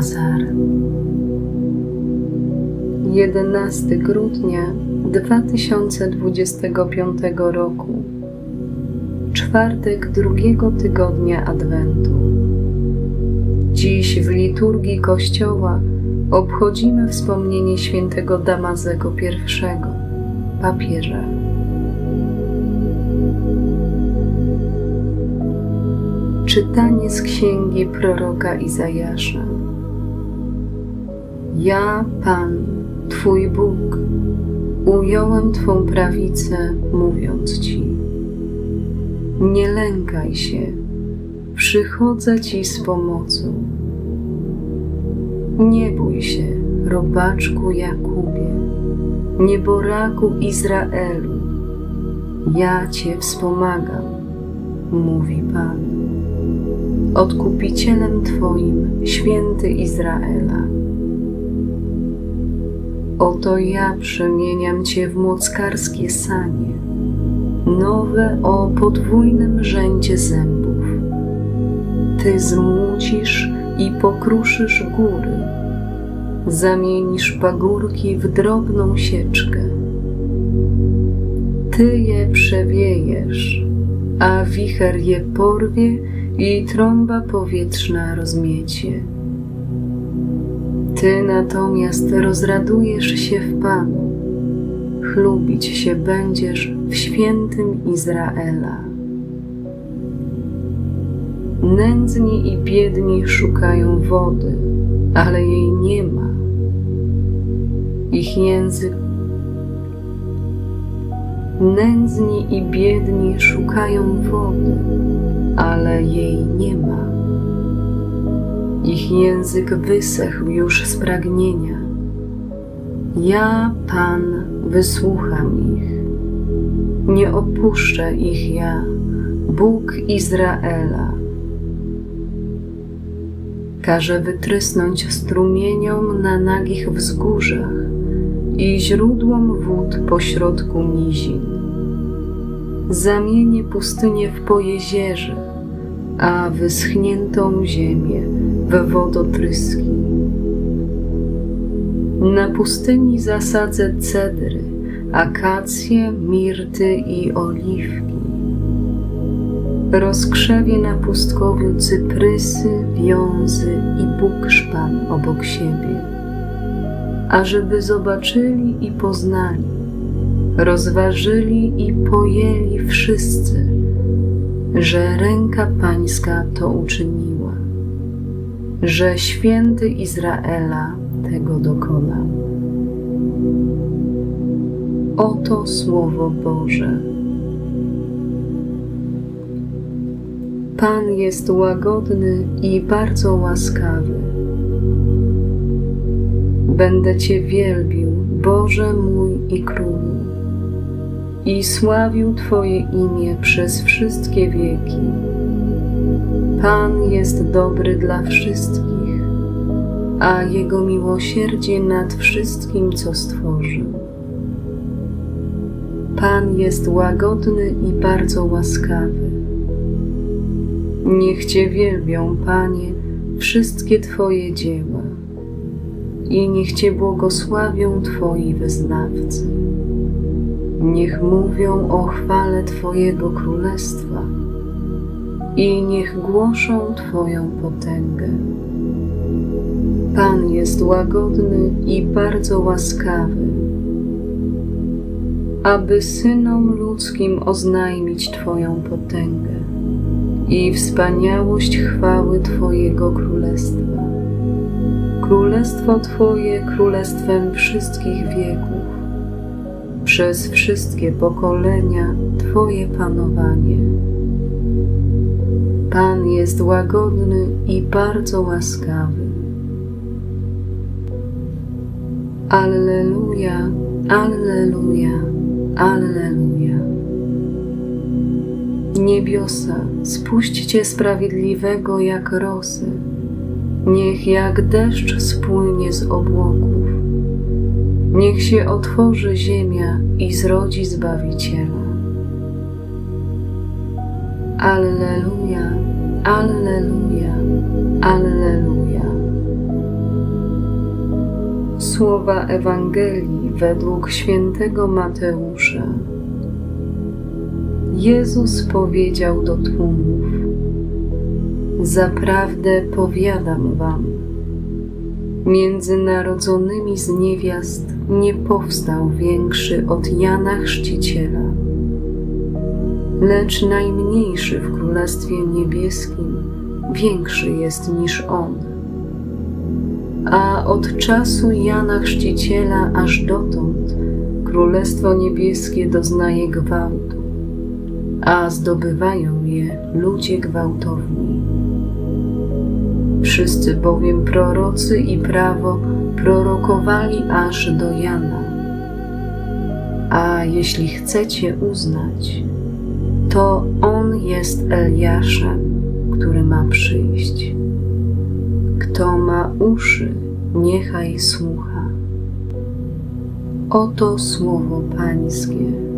Azar. 11 grudnia 2025 roku, czwartek drugiego tygodnia Adwentu. Dziś w liturgii Kościoła obchodzimy wspomnienie świętego Damazego I, papieża. Czytanie z księgi proroka Izajasza. Ja, Pan, Twój Bóg, ująłem Twą prawicę, mówiąc Ci: Nie lękaj się, przychodzę Ci z pomocą. Nie bój się, robaczku Jakubie, nieboraku Izraelu, ja Cię wspomagam, mówi Pan. Odkupicielem Twoim, święty Izraela. Oto ja przemieniam Cię w mockarskie sanie, nowe o podwójnym rzędzie zębów. Ty zmucisz i pokruszysz góry, zamienisz pagórki w drobną sieczkę. Ty je przewiejesz, a wicher je porwie i trąba powietrzna rozmiecie. Ty natomiast rozradujesz się w Panu, chlubić się będziesz w świętym Izraela. Nędzni i biedni szukają wody, ale jej nie ma. Ich język Nędzni i biedni szukają wody, ale jej nie ma. Ich język wysechł już z pragnienia. Ja, Pan, wysłucham ich. Nie opuszczę ich ja, Bóg Izraela. Każę wytrysnąć strumieniom na nagich wzgórzach i źródłom wód pośrodku nizin. Zamienię pustynię w pojezierze, a wyschniętą ziemię we wodotryski. Na pustyni zasadzę cedry, akacje, mirty i oliwki. Rozkrzewię na pustkowiu cyprysy, wiązy i bukszpan obok siebie, ażeby zobaczyli i poznali, rozważyli i pojęli wszyscy, że ręka Pańska to uczyniła, że święty Izraela tego dokonał. Oto Słowo Boże. Pan jest łagodny i bardzo łaskawy. Będę Cię wielbił, Boże mój i Królu, i sławił Twoje imię przez wszystkie wieki. Pan jest dobry dla wszystkich, a Jego miłosierdzie nad wszystkim, co stworzył. Pan jest łagodny i bardzo łaskawy. Niech Cię wielbią, Panie, wszystkie Twoje dzieła i niech Cię błogosławią Twoi wyznawcy. Niech mówią o chwale Twojego Królestwa i niech głoszą Twoją potęgę. Pan jest łagodny i bardzo łaskawy, aby synom ludzkim oznajmić Twoją potęgę i wspaniałość chwały Twojego Królestwa. Królestwo Twoje królestwem wszystkich wieków, przez wszystkie pokolenia Twoje panowanie. Jest łagodny i bardzo łaskawy. Alleluja, Alleluja, Alleluja. Niebiosa, spuśćcie sprawiedliwego jak rosy, niech jak deszcz spłynie z obłoków. Niech się otworzy ziemia i zrodzi Zbawiciela. Alleluja, Alleluja, Alleluja. Słowa Ewangelii według świętego Mateusza. Jezus powiedział do tłumów: Zaprawdę powiadam wam, między narodzonymi z niewiast nie powstał większy od Jana Chrzciciela, lecz najmniejszy w Królestwie Niebieskim większy jest niż on. A od czasu Jana Chrzciciela aż dotąd Królestwo Niebieskie doznaje gwałtu, a zdobywają je ludzie gwałtowni. Wszyscy bowiem prorocy i prawo prorokowali aż do Jana. A jeśli chcecie uznać, to on jest Eliaszem, który ma przyjść. Kto ma uszy, niechaj słucha. Oto słowo Pańskie.